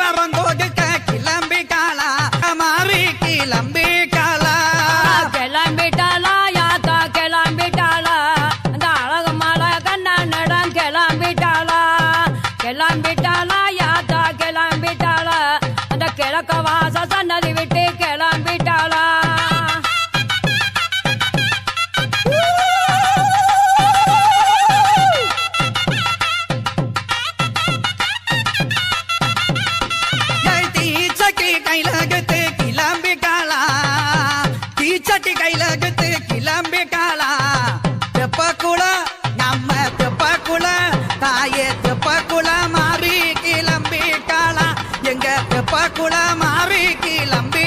வரந்தோதுக்க கிளம்பிட்டாளா மாறி கிளம்பிட்டாளா கிளம்பிட்டாளா யாத்தா கிளம்பிட்டாளா அந்த அழகமான கண்ணா நடம் கிளம்பிட்டாளா கிளம்பிட்டாளா யாத்தா கிளம்பிட்டாளா அந்த கிழக்க வாச சன்னதி சட்டி கையில கத்து கிளம்பி காலா. தெப்ப குளம் நம்ம தெப்ப குளம் தாயே தெப்ப குளம் மாறி கிளம்பி காலா. எங்க தெப்ப குளம் மாறி கிளம்பி